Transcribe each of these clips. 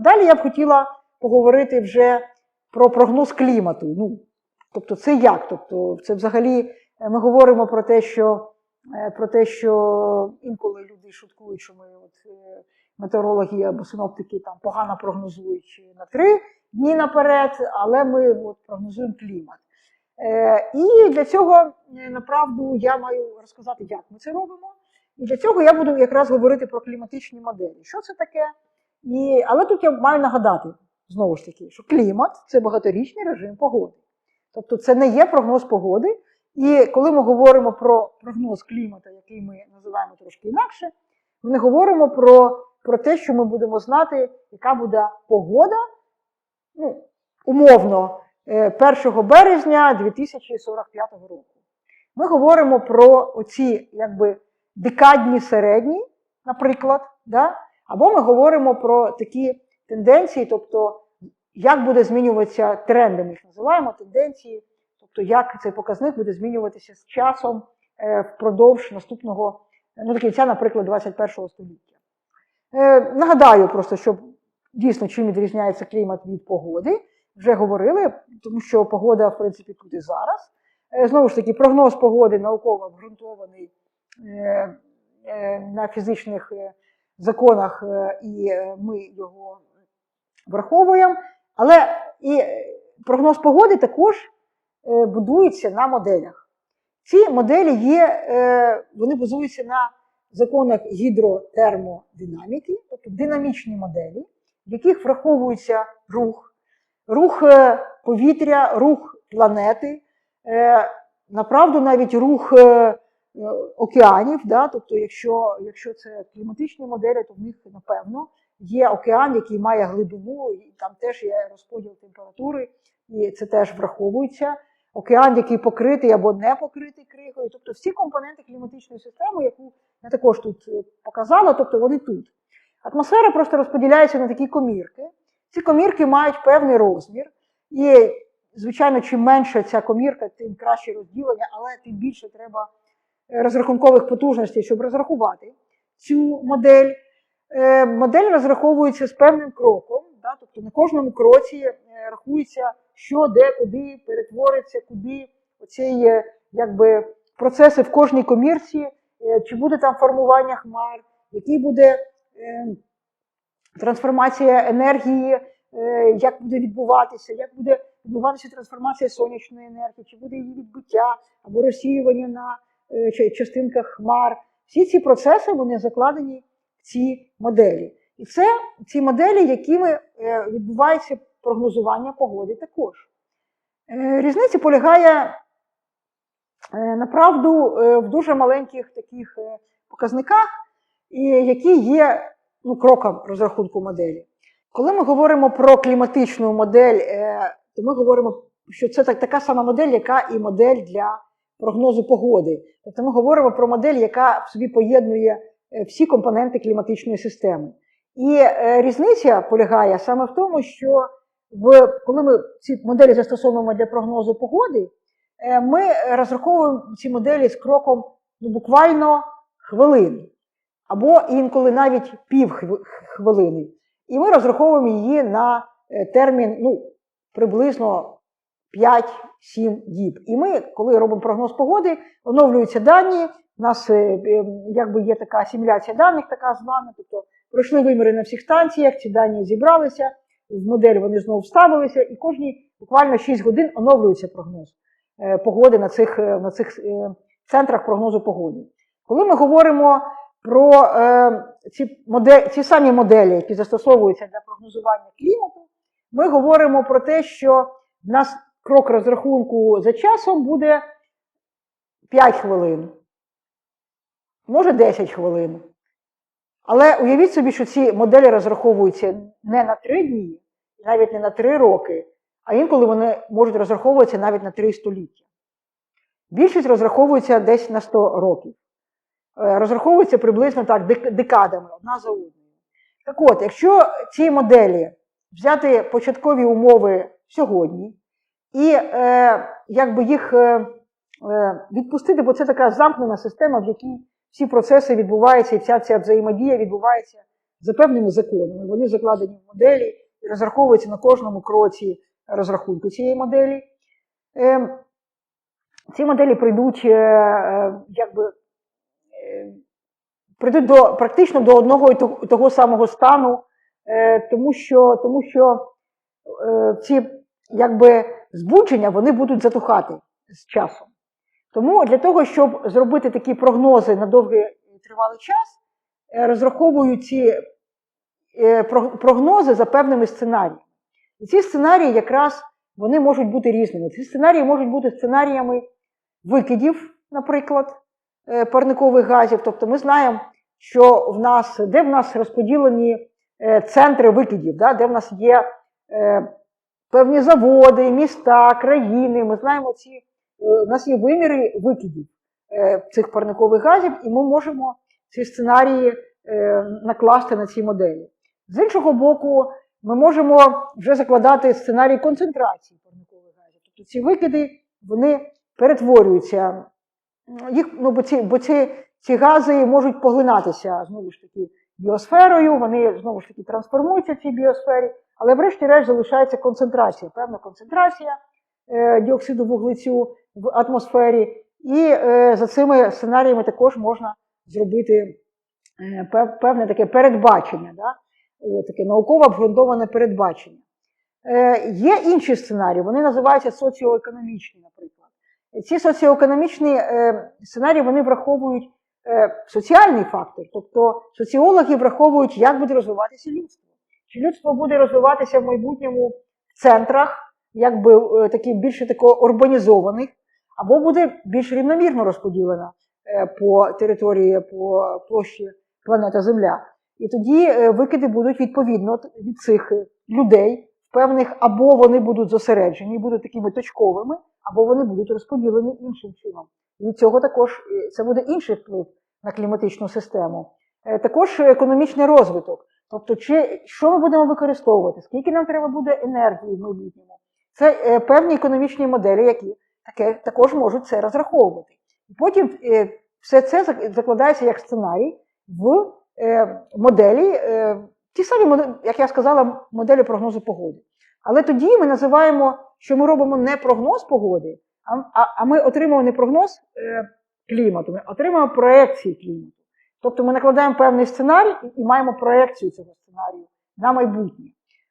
Далі я б хотіла поговорити вже про прогноз клімату. Ну, тобто, це як? Тобто, це взагалі е, ми говоримо про те, що, е, про те, що інколи люди шуткують, що ми от, е, метеорологи або синоптики там погано прогнозують на три дні наперед, але ми от, прогнозуємо клімат. Е, і для цього, направду, я маю розказати, як ми це робимо. І для цього я буду якраз говорити про кліматичні моделі. Що це таке? І, але тут я маю нагадати, знову ж таки, що клімат це багаторічний режим погоди. Тобто це не є прогноз погоди. І коли ми говоримо про прогноз клімату, який ми називаємо трошки інакше, ми не говоримо про, про те, що ми будемо знати, яка буде погода, ну, умовно, е, 1 березня 2045 року. Ми говоримо про оці якби, декадні середні, наприклад, да? Або ми говоримо про такі тенденції, тобто як буде змінюватися тренди, ми їх називаємо тенденції, тобто як цей показник буде змінюватися з часом е, впродовж наступного, ну до кінця, наприклад, 21 століття. Е, Нагадаю просто, що дійсно чим відрізняється клімат від погоди. Вже говорили, тому що погода, в принципі, тут і зараз. Е, Знову ж таки, прогноз погоди науково обґрунтований на фізичних законах, е, і е, ми його враховуємо. Але і е, прогноз погоди також будується на моделях. Ці моделі є, вони базуються на законах гідротермодинаміки, тобто динамічні моделі, в яких враховується рух, рух повітря, рух планети, направду навіть рух океанів. Да? Тобто, якщо, якщо це кліматичні моделі, то в них, напевно, є океан, який має глибину, і там теж є розподіл температури, і це теж враховується. Океан, який покритий або не покритий кригою, тобто всі компоненти кліматичної системи, яку я також тут е, показала, тобто вони тут. Атмосфера просто розподіляється на такі комірки. Ці комірки мають певний розмір, і, звичайно, чим менша ця комірка, тим краще розділення, але тим більше треба е, розрахункових потужностей, щоб розрахувати цю модель. Е, Модель розраховується з певним кроком, да, тобто на кожному кроці е, рахується, що, де, куди перетвориться, куди оці якби, процеси в кожній комірці, е, чи буде там формування хмар, який буде трансформація енергії, як буде відбуватися, як буде відбуватися трансформація сонячної енергії, чи буде її відбиття або розсіювання на е, частинках хмар. Всі ці процеси вони закладені в ці моделі. І це ці моделі, якими е, відбувається прогнозування погоди також. Е, Різниця полягає направду в дуже маленьких таких показниках, які є ну, кроком розрахунку моделі. Коли ми говоримо про кліматичну модель, то ми говоримо, що це так, така сама модель, яка і модель для прогнозу погоди. Тобто ми говоримо про модель, яка в собі поєднує е, всі компоненти кліматичної системи. І е, різниця полягає саме в тому, що в, коли ми ці моделі застосовуємо для прогнозу погоди, е, ми розраховуємо ці моделі з кроком ну, буквально хвилин, або інколи навіть пів хвилини. І ми розраховуємо її на термін ну, приблизно 5-7 діб. І ми, коли робимо прогноз погоди, оновлюються дані. У нас е, е, якби є така асиміляція даних, така звана, тобто пройшли виміри на всіх станціях, ці дані зібралися, в модель вони знову вставилися, і кожні буквально 6 годин оновлюється прогноз е, погоди на цих, на цих центрах прогнозу погоди. Коли ми говоримо про е, ці, модель, ці самі моделі, які застосовуються для прогнозування клімату, ми говоримо про те, що в нас крок розрахунку за часом буде 5 хвилин, може 10 хвилин. Але уявіть собі, що ці моделі розраховуються не на 3 дні, навіть не на 3 роки, а інколи вони можуть розраховуватися навіть на 3 століття. Більшість розраховується десь на 100 років. Е, Розраховується приблизно так декадами, одна за одною. Так от, якщо ці моделі взяти початкові умови сьогодні і е, якби їх е, е, відпустити, бо це така замкнена система, в якій всі процеси відбуваються, і вся ця взаємодія відбувається за певними законами. Вони закладені в моделі і розраховуються на кожному кроці розрахунку цієї моделі. Е, ці моделі прийдуть, е, е, якби, е, прийдуть до, практично до одного і того, самого стану, е, тому що, тому що е, ці якби, збудження вони будуть затухати з часом. Тому для того, щоб зробити такі прогнози на довгий тривалий час, е, розраховують ці е, прогнози за певними сценаріями. І ці сценарії якраз вони можуть бути різними. Ці сценарії можуть бути сценаріями викидів, наприклад, е, парникових газів. Тобто ми знаємо, що в нас, де в нас розподілені центри викидів, да, де в нас є певні заводи, міста, країни. Ми знаємо ці, е, у нас є виміри викидів е, цих парникових газів, і ми можемо ці сценарії е, накласти на ці моделі. З іншого боку, ми можемо вже закладати сценарій концентрації парникових газів. Тобто ці викиди вони перетворюються, їх, ну, бо, ці, бо ці, ці гази можуть поглинатися знову ж таки біосферою, вони знову ж таки трансформуються в цій біосфері, але врешті-решт залишається концентрація, певна концентрація е, діоксиду вуглецю в атмосфері. І е, за цими сценаріями також можна зробити е, певне таке передбачення, да? О, таке науково обґрунтоване передбачення. Є інші сценарії, вони називаються соціоекономічні, наприклад. Ці соціоекономічні сценарії вони враховують соціальний фактор, тобто соціологи враховують, як буде розвиватися людство. Чи людство буде розвиватися в майбутньому в центрах, якби е, таких більше такого урбанізованих, або буде більш рівномірно розподілена е, по території, по площі планета Земля. І тоді е, викиди будуть відповідно від цих людей, певних або вони будуть зосереджені, будуть такими точковими, або вони будуть розподілені іншим чином. Від цього також це буде інший вплив на кліматичну систему. Також економічний розвиток. Тобто, чи, що ми будемо використовувати, скільки нам треба буде енергії в майбутньому. Це е, певні економічні моделі, які таке, також можуть це розраховувати. І потім е, все це закладається як сценарій в е, моделі, е, ті самі, як я сказала, моделі прогнозу погоди. Але тоді ми називаємо, що ми робимо не прогноз погоди, а, а, а ми отримуємо не прогноз е, клімату, ми отримуємо проекції клімату. Тобто ми накладаємо певний сценарій і, маємо проекцію цього сценарію на майбутнє.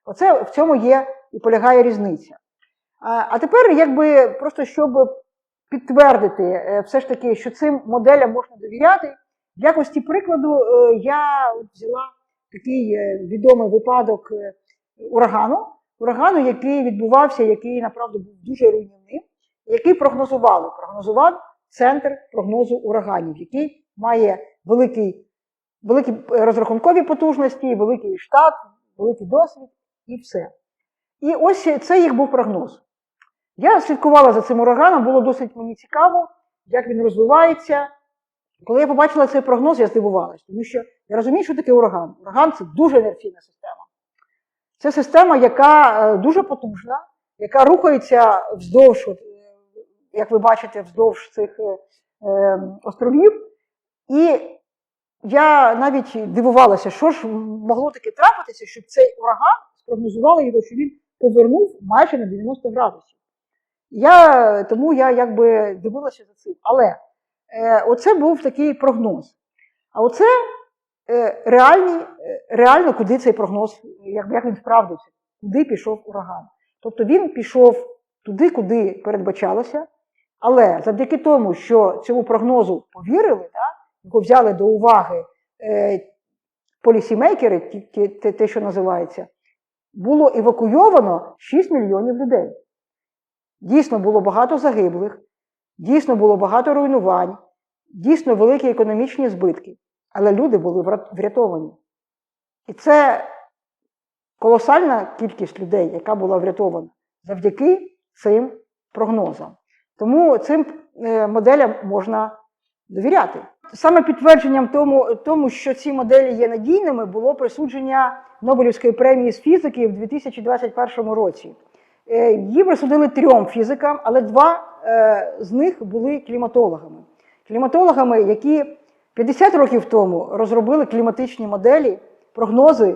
Оце в цьому є і полягає різниця. А, а тепер, якби просто щоб підтвердити е, все ж таки, що цим моделям можна довіряти, в якості прикладу е, я взяла такий е, відомий випадок урагану, урагану, який відбувався, який направду був дуже руйнівним, який прогнозували. Прогнозував центр прогнозу ураганів, який має великий, великі е, розрахункові потужності, великий штат, великий досвід і все. І ось це їх був прогноз. Я слідкувала за цим ураганом, було досить мені цікаво, як він розвивається. Коли я побачила цей прогноз, я здивувалася, тому що я розумію, що таке ураган. Ураган це дуже інерційна система. Це система, яка е, дуже потужна, яка рухається вздовж, е, як ви бачите, вздовж цих островів. І я навіть дивувалася, що ж могло таке трапитися, щоб цей ураган спрогнозували його, що він повернув майже на 90 градусів. Я, тому я якби дивилася за цим. Але е, оце був такий прогноз. А оце е, реальні, е, реально, куди цей прогноз, як, як він справдився, куди пішов ураган. Тобто він пішов туди, куди передбачалося, але завдяки тому, що цьому прогнозу повірили, да, його взяли до уваги е, полісімейкери, те, що називається, було евакуйовано 6 мільйонів людей. Дійсно було багато загиблих, дійсно було багато руйнувань, дійсно великі економічні збитки, але люди були врятовані. І це колосальна кількість людей, яка була врятована завдяки цим прогнозам. Тому цим е, моделям можна довіряти. Саме підтвердженням тому, тому, що ці моделі є надійними, було присудження Нобелівської премії з фізики в 2021 році. Е, Її присудили трьом фізикам, але два е, з них були кліматологами. Кліматологами, які 50 років тому розробили кліматичні моделі прогнози,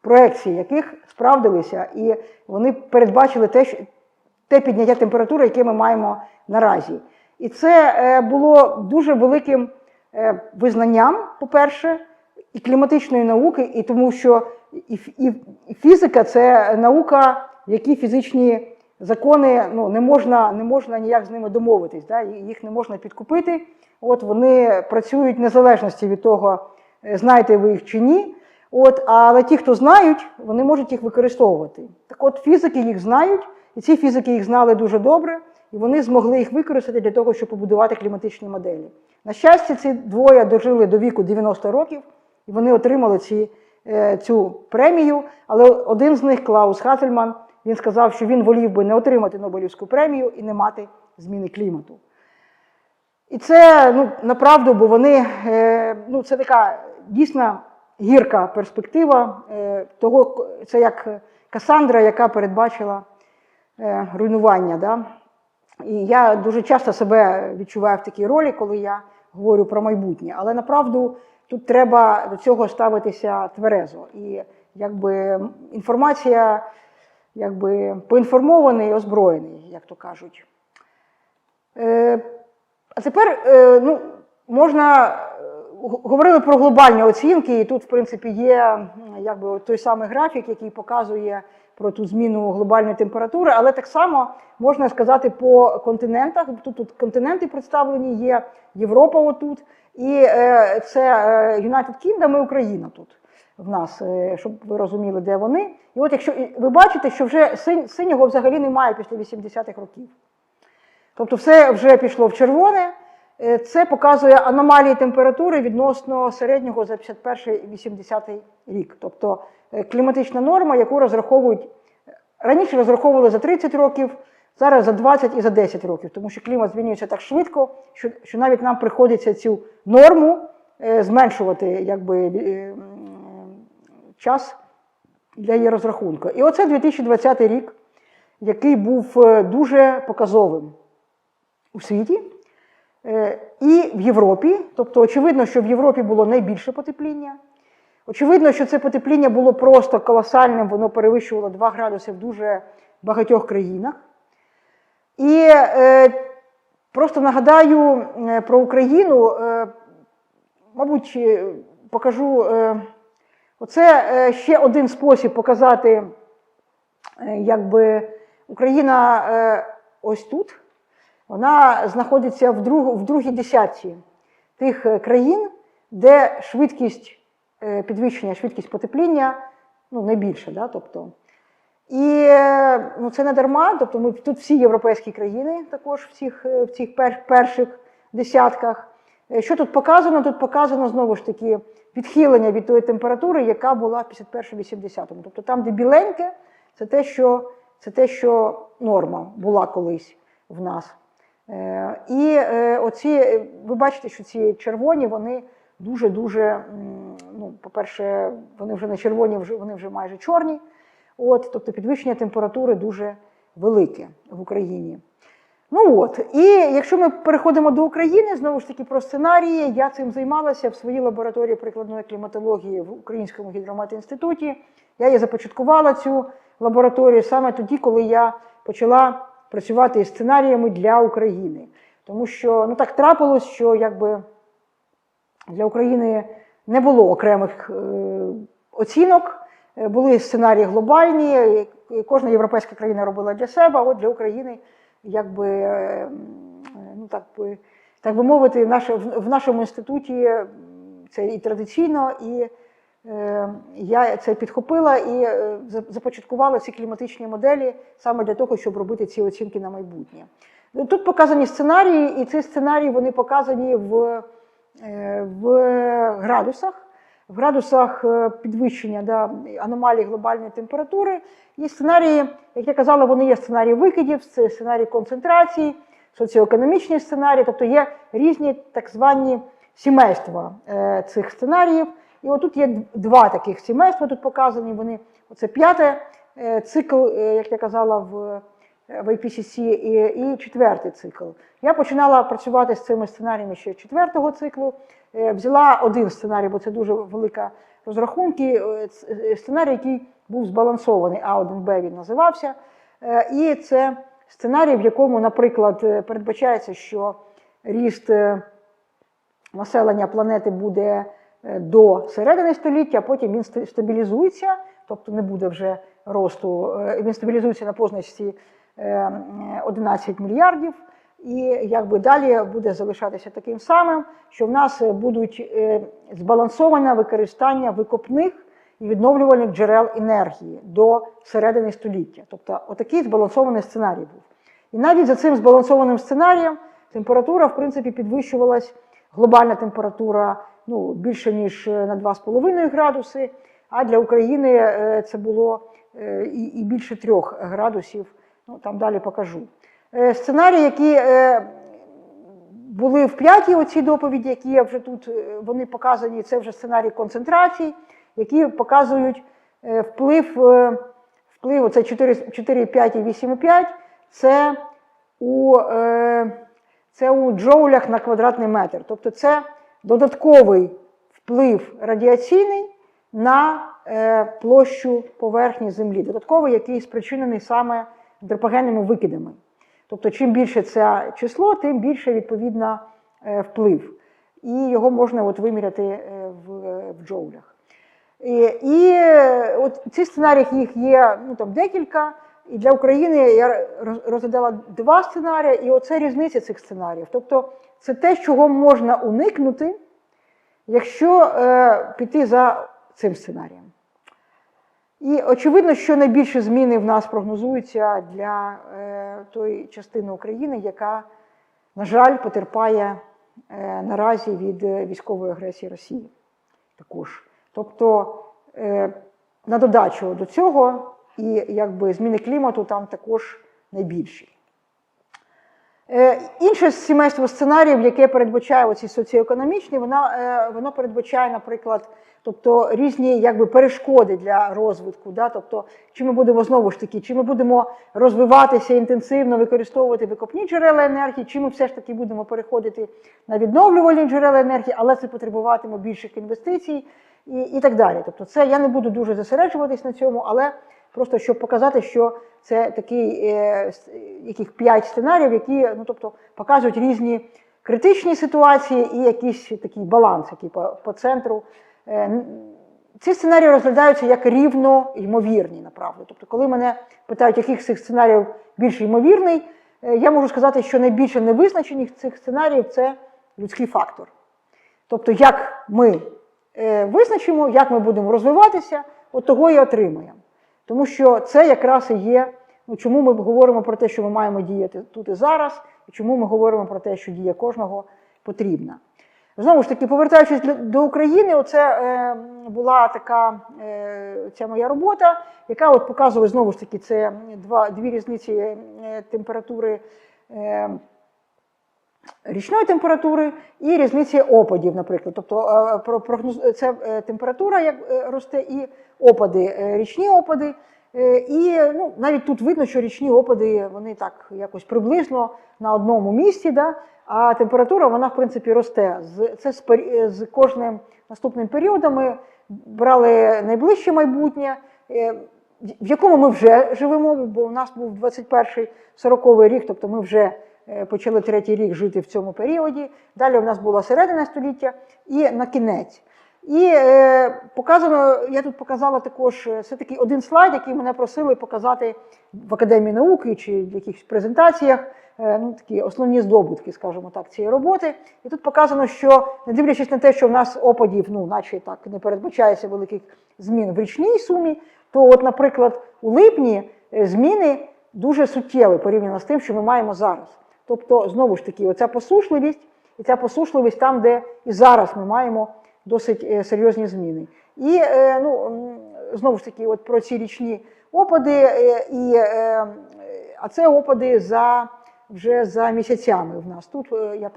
проекції яких справдилися, і вони передбачили те, те підняття температури, яке ми маємо наразі. І це е, було дуже великим визнанням, по-перше, і кліматичної науки, і тому що і, і, і фізика це наука, в якій фізичні закони ну, не, можна, не можна ніяк з ними домовитись, да? їх не можна підкупити. От вони працюють в незалежності від того, е, знаєте ви їх чи ні. От, але ті, хто знають, вони можуть їх використовувати. Так от фізики їх знають, і ці фізики їх знали дуже добре, і вони змогли їх використати для того, щоб побудувати кліматичні моделі. На щастя, ці двоє дожили до віку 90 років, і вони отримали ці, е, цю премію. Але один з них, Клаус Хательман, він сказав, що він волів би не отримати Нобелівську премію і не мати зміни клімату. І це ну, направду, бо вони е, ну, це така дійсно гірка перспектива е, того, це як Касандра, яка передбачила руйнування. Да? І я дуже часто себе відчуваю в такій ролі, коли я говорю про майбутнє. Але направду тут треба до цього ставитися тверезо. І якби інформація якби поінформований і озброєний, як то кажуть. Е, а тепер е, ну, можна е, говорили про глобальні оцінки, і тут, в принципі, є якби, той самий графік, який показує про ту зміну глобальної температури, але так само можна сказати по континентах. Тут, тут континенти представлені є Європа отут, і е, це е, United Kingdom і Україна тут в нас, е, щоб ви розуміли, де вони. І от якщо ви бачите, що вже синь- синього взагалі немає після 80-х років. Тобто все вже пішло в червоне. Е, Це показує аномалії температури відносно середнього за 51-80 рік. Тобто кліматична норма, яку розраховують раніше розраховували за 30 років, зараз за 20 і за 10 років, тому що клімат змінюється так швидко, що, що навіть нам приходиться цю норму е, зменшувати якби, е, час для її розрахунку. І оце 2020 рік, який був е, дуже показовим у світі е, і в Європі. Тобто, очевидно, що в Європі було найбільше потепління. Очевидно, що це потепління було просто колосальним, воно перевищувало 2 градуси в дуже багатьох країнах. І е, просто нагадаю е, про Україну, е, мабуть, е, покажу. Е, оце е, ще один спосіб показати, якби Україна е, ось тут. Вона знаходиться в, друг, в другій десятці тих країн, де швидкість підвищення, швидкість потепління ну, найбільша. Да? Тобто, і е, ну, це не дарма, тобто ми тут всі європейські країни також в цих, е, в цих пер, перших десятках. Е, Що тут показано? Тут показано знову ж таки відхилення від тої температури, яка була в 51-80-му. Тобто там, де біленьке, це те, що, це те, що норма була колись в нас. Е, І е, оці, е, ви бачите, що ці червоні, вони дуже-дуже, по-перше, вони вже не червоні, вони вже майже чорні. От, тобто підвищення температури дуже велике в Україні. Ну от, і якщо ми переходимо до України, знову ж таки про сценарії, я цим займалася в своїй лабораторії прикладної кліматології в Українському гідрометінституті. Я її започаткувала цю лабораторію саме тоді, коли я почала працювати із сценаріями для України. Тому що ну так трапилось, що якби для України не було окремих е, оцінок, Е, були сценарії глобальні, е, кожна європейська країна робила для себе, а от для України, якби, ну, так би, так би мовити, в, нашому інституті це і традиційно, і я це підхопила і започаткувала ці кліматичні моделі саме для того, щоб робити ці оцінки на майбутнє. Тут показані сценарії, і ці сценарії вони показані в, в градусах, в градусах е, підвищення да, аномалій глобальної температури. І сценарії, як я казала, вони є сценарії викидів, це сценарії концентрації, соціоекономічні сценарії, тобто є різні так звані сімейства е, цих сценаріїв. І отут є два таких сімейства, тут показані вони. Оце п'яте е, цикл, е, як я казала, в в IPCC і, і четвертий цикл. Я починала працювати з цими сценаріями ще четвертого циклу. Е, Взяла один сценарій, бо це дуже велика розрахунки, е, е, сценарій, який був збалансований, А1Б він називався. І це сценарій, в якому, наприклад, передбачається, що ріст населення планети буде до середини століття, а потім він стабілізується, тобто не буде вже росту, він стабілізується на позначці 11 мільярдів. І якби далі буде залишатися таким самим, що в нас будуть е, збалансоване використання викопних і відновлювальних джерел енергії до середини століття. Тобто, отакий збалансований сценарій був. І навіть за цим збалансованим сценарієм температура, в принципі, підвищувалась, глобальна температура ну, більше, ніж е, на 2,5 градуси, а для України е, це було і більше 3 градусів. Ну, там далі покажу. Е, Сценарії, які е, були в п'ятій оцій доповіді, які я вже тут е, вони показані, це вже сценарій концентрацій, які показують вплив, вплив оце 4, 4, 5 і 8, 5, це у, це у джоулях на квадратний метр. Тобто це додатковий вплив радіаційний на площу поверхні Землі, додатковий, який спричинений саме антропогенними викидами. Тобто, чим більше це число, тим більше відповідно е, вплив. І його можна от виміряти е, в, е, в джоулях. І, і от ці сценарії їх є ну, там, декілька. І для України я розглядала два сценарії, і оце різниця цих сценаріїв. Тобто це те, чого можна уникнути, якщо е, піти за цим сценарієм. І очевидно, що найбільші зміни в нас прогнозуються для е, тої частини України, яка, на жаль, потерпає е, наразі від е, військової агресії Росії. Також. Тобто, е, на додачу до цього, і якби зміни клімату там також найбільші. Е, Інше сімейство сценаріїв, яке передбачає оці соціоекономічні, вона, е, воно передбачає, наприклад, тобто різні якби, перешкоди для розвитку. Да? Тобто, чи ми будемо знову ж таки, чи ми будемо розвиватися інтенсивно, використовувати викопні джерела енергії, чи ми все ж таки будемо переходити на відновлювальні джерела енергії, але це потребуватиме більших інвестицій і, і так далі. Тобто, це я не буду дуже зосереджуватись на цьому, але просто щоб показати, що це такий е, яких п'ять сценаріїв, які ну, тобто, показують різні критичні ситуації і якийсь такий баланс, який по, по центру. Е, Ці сценарії розглядаються як рівно ймовірні, направду. Тобто, коли мене питають, яких з цих сценаріїв більш ймовірний, е, я можу сказати, що найбільше невизначених цих сценаріїв це людський фактор. Тобто, як ми е, визначимо, як ми будемо розвиватися, от того і отримаємо. Тому що це якраз і є, ну, чому ми говоримо про те, що ми маємо діяти тут і зараз, і чому ми говоримо про те, що дія кожного потрібна. Знову ж таки, повертаючись до України, оце е, була така е, ця моя робота, яка от показує знову ж таки це два, дві різниці е, температури. Е, річної температури і різниці опадів, наприклад. Тобто е, прогноз- це е, температура як е, росте, і опади, річні опади. Е, І ну, навіть тут видно, що річні опади вони так якось приблизно на одному місці, да? а температура вона в принципі росте. Це з кожним наступним періодом ми брали найближче майбутнє. е, в якому ми вже живемо, бо у нас був 21-й 40-й рік, тобто ми вже е, почали третій рік жити в цьому періоді. Далі у нас була середина століття і на кінець. І е, показано, я тут показала також е, все таки один слайд, який мене просили показати в Академії науки чи в якихось презентаціях. е, Ну, такі основні здобутки, скажімо так, цієї роботи. І тут показано, що не дивлячись на те, що в нас опадів, ну, наче так не передбачається великих змін в річній сумі, то, от, наприклад, у липні е, зміни дуже суттєві порівняно з тим, що ми маємо зараз. Тобто, знову ж таки, оця посушливість, і ця посушливість там, де і зараз ми маємо досить е, серйозні зміни. І е, ну, знову ж таки, от про ці річні опади, е, і, а це опади за вже за місяцями в нас. Тут я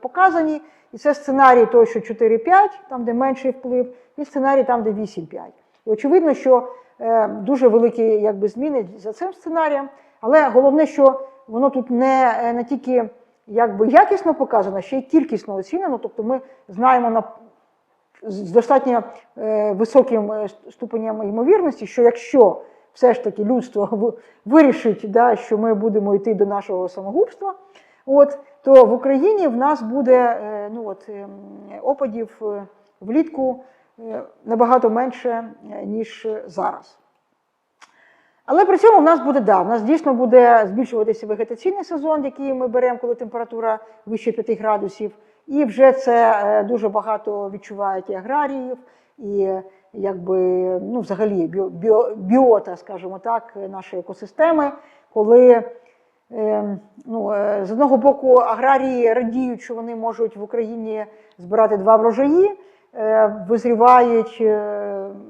показані, і це сценарій той, що 4-5, там, де менший вплив, і сценарій там, де 8-5. І очевидно, що дуже великі якби, зміни за цим сценарієм, але головне, що воно тут не, не тільки якби, якісно показано, ще й кількісно оцінено. Тобто ми знаємо на з достатньо е, високим е, ступенем ймовірності, що якщо все ж таки людство вирішить, да, що ми будемо йти до нашого самогубства, от, то в Україні в нас буде е, ну, от, ем, опадів влітку набагато менше, ніж зараз. Але при цьому в нас буде да, в нас дійсно буде збільшуватися вегетаційний сезон, який ми беремо, коли температура вище 5 градусів. І вже це е, дуже багато відчувають і аграріїв, і якби ну, взагалі біо, біо, біота, скажімо так, нашої екосистеми, коли е, ну, е, з одного боку аграрії радіють, що вони можуть в Україні збирати два врожаї, е, визрівають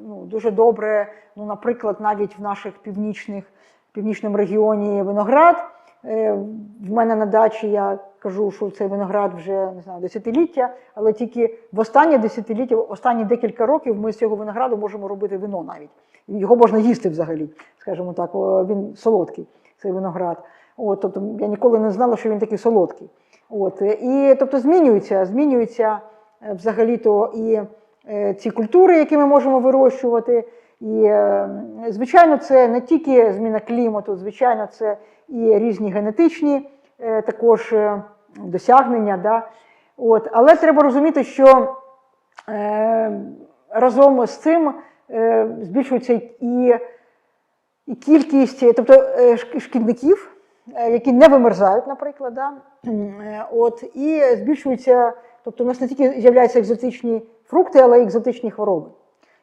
ну, дуже добре, ну, наприклад, навіть в наших північних, північному регіоні виноград. Е, В мене на дачі я кажу, що цей виноград вже не знаю, десятиліття, але тільки в останнє десятиліття, останні декілька років ми з цього винограду можемо робити вино навіть. Його можна їсти взагалі, скажімо так, він солодкий, цей виноград. От, тобто я ніколи не знала, що він такий солодкий. От, е, і тобто змінюються, змінюються е, взагалі-то і ці культури, які ми можемо вирощувати. І, звичайно, це не тільки зміна клімату, звичайно, це і різні генетичні е, також е, досягнення. Да? От, але треба розуміти, що е, разом з цим е, збільшується і, і кількість, тобто е, шкідників, які не вимерзають, наприклад, да? От, і збільшується, тобто у нас не тільки з'являються екзотичні фрукти, але й екзотичні хвороби,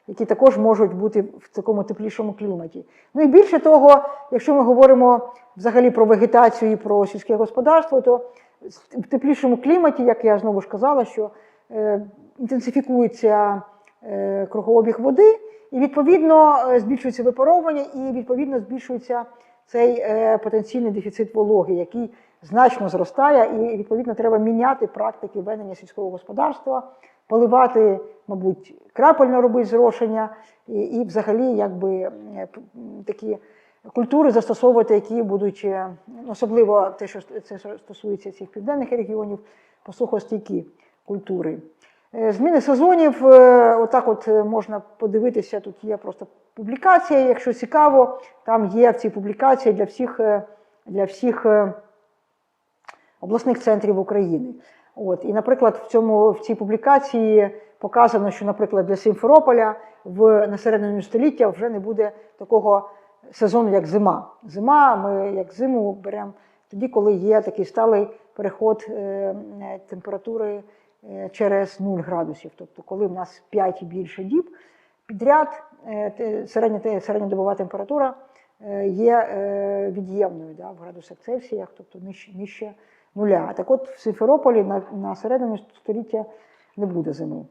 які також можуть бути в такому теплішому кліматі. Ну і більше того, якщо ми говоримо взагалі про вегетацію і про сільське господарство, то в теплішому кліматі, як я знову ж казала, що е, інтенсифікується е, кругообіг води, і відповідно е, збільшується випаровування, і відповідно збільшується цей е, потенційний дефіцит вологи, який значно зростає, і відповідно треба міняти практики ведення сільського господарства, поливати, мабуть, крапельно робити зрошення, і, і взагалі якби такі культури застосовувати, які будуть е, особливо те, що це стосується цих південних регіонів, посухостійкі культури. Е, Зміни сезонів, е, отак от можна подивитися, тут є просто публікація, якщо цікаво, там є в цій публікації для всіх, для всіх обласних центрів України. От. І, наприклад, в, цьому, в цій публікації показано, що, наприклад, для Сімферополя в на середині століття вже не буде такого сезону, як зима. Зима, ми як зиму беремо тоді, коли є такий сталий переход е, температури е, через 0 градусів. Тобто, коли в нас 5 і більше діб підряд, е, середня, середньодобова температура е, є е, від'ємною да, в градусах Цельсіях, тобто нижче, нижче нуля. Так от в Симферополі на, на середині століття не буде зими.